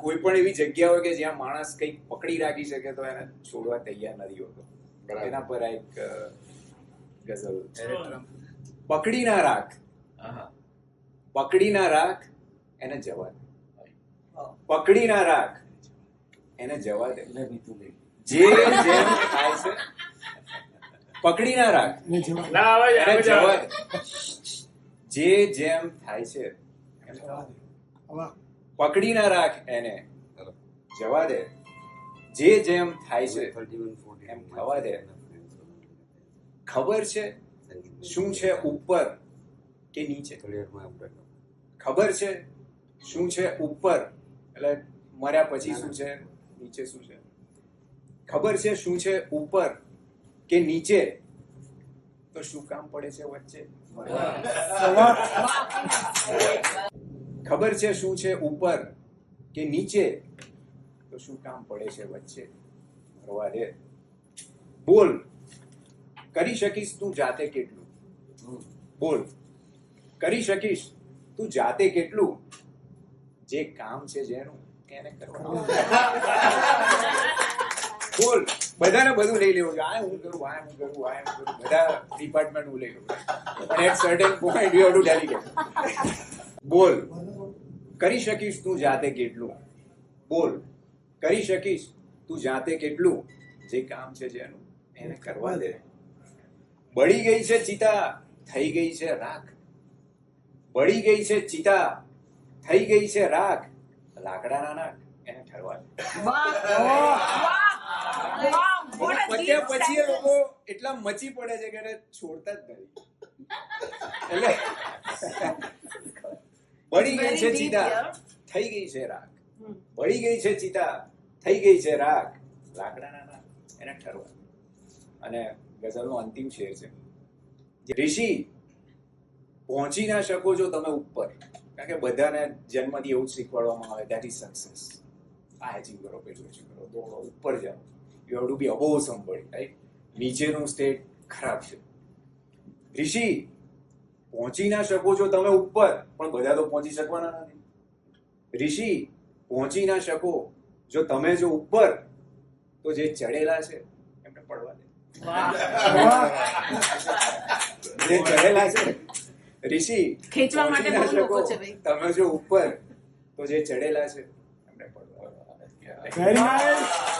કોઈ પણ એવી જગ્યા હોય કે જ્યાં માણસ કંઈક પકડી રાખી શકે તો એને છોડવા તૈયાર નથી હોતો. એના પર આ એક ગઝલ પકડી ના રાખ. આહા. પકડી ના રાખ એને જવા દે. પકડી ના રાખ એને જવા દે. જે જેમ થાય છે. પકડી ના રાખ. એને જવા દે. જે જેમ થાય છે એમ થવા દે. પકડી ના રાખ એને. જવા દે. જે જેમ થાય છે 31, 40. એમ થવા દે. ખબર છે શું છે ઉપર કે નીચે? ખબર છે શું છે ઉપર? એટલે મર્યા પછી શું છે? નીચે શું છે? ખબર છે શું છે ઉપર કે નીચે? તો શું કામ પડે છે વચ્ચે? ખબર છે શું છે ઉપર કે નીચે? તો શું કામ પડે છે વચ્ચે? મરવા દે. બોલ. કરી શકીશ તું જાતે કેટલું? બોલ. કરી શકીશ તું જાતે કેટલું? જે કામ છે જેનું એને કરવાનું. બોલ. બધાને બધું લઈ લેવું આ હું કરું, આ હું કરું, આ હું કરું. બધા ડિપાર્ટમેન્ટ હું લઈ લઉં. પણ at certain point you have to delegate બોલ. કરી શકીશ તું જાતે કેટલું? બોલ. કરી શકીશ તું જાતે કેટલું? જે કામ છે જેનું એને કરવા દે. બળી ગઈ છે ચિતા થઈ ગઈ છે રાખ. બળી ગઈ છે ચિતા થઈ ગઈ છે રાખ. લાકડાના નાક એને ઠરવા દે. પછી એ લોકો એટલા મચી પડે છે કે છોડતા જ નથી. એટલે બળી ગઈ છે ચિતા. થઈ ગઈ છે રાખ બળી ગઈ છે ચિતા. થઈ ગઈ છે રાખ લાકડાના નાક એને ઠરવા. અને ગઝલનો અંતિમ શેર છે. ઋષિ પહોંચી ના શકો છો તમે ઉપર. કારણ કે બધાને જન્મથી એવું શીખવાડવામાં આવે. દેટ ઇઝ સક્સેસ આ એચિવ કરો પેલું એચિવ કરો. દોડો ઉપર જાઓ. You have to be above somebody right નીચેનું સ્ટેટ ખરાબ છે. ઋષિ પહોંચી ના શકો છો તમે ઉપર પણ બધા તો પહોંચી શકવાના નથી ઋષિ પહોંચી ના શકો જો તમે જો ઉપર તો જે ચડેલા છે એમને પડવા દે જે ચડેલા છે ઋષિ ખેંચવા માટે ના લોકો શકો. છે ભાઈ. તમે જો ઉપર તો જે ચડેલા છે એમને પડવા દે.